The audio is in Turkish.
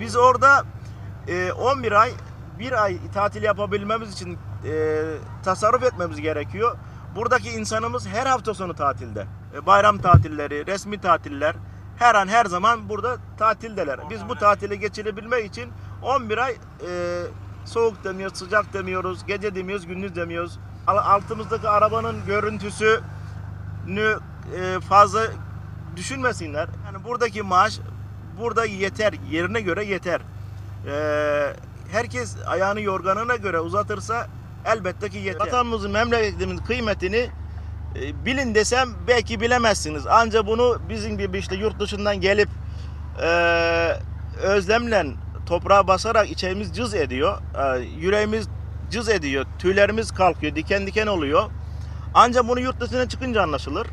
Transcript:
Biz orada e, 11 ay, bir ay tatil yapabilmemiz için e, tasarruf etmemiz gerekiyor. Buradaki insanımız her hafta sonu tatilde. E, bayram tatilleri, resmi tatiller her an her zaman burada tatildeler. Biz bu tatili geçirebilmek için 11 ay e, soğuk demiyoruz, sıcak demiyoruz, gece demiyoruz, gündüz demiyoruz. Al- Altımızdaki arabanın görüntüsünü e, fazla düşünmesinler. Yani buradaki maaş burada yeter, yerine göre yeter. Ee, herkes ayağını yorganına göre uzatırsa elbette ki yeter. Vatanımızın, memleketimizin kıymetini e, bilin desem belki bilemezsiniz. Ancak bunu bizim gibi işte yurt dışından gelip e, özlemle toprağa basarak içimiz cız ediyor. E, yüreğimiz cız ediyor. Tüylerimiz kalkıyor, diken diken oluyor. Ancak bunu yurt dışına çıkınca anlaşılır.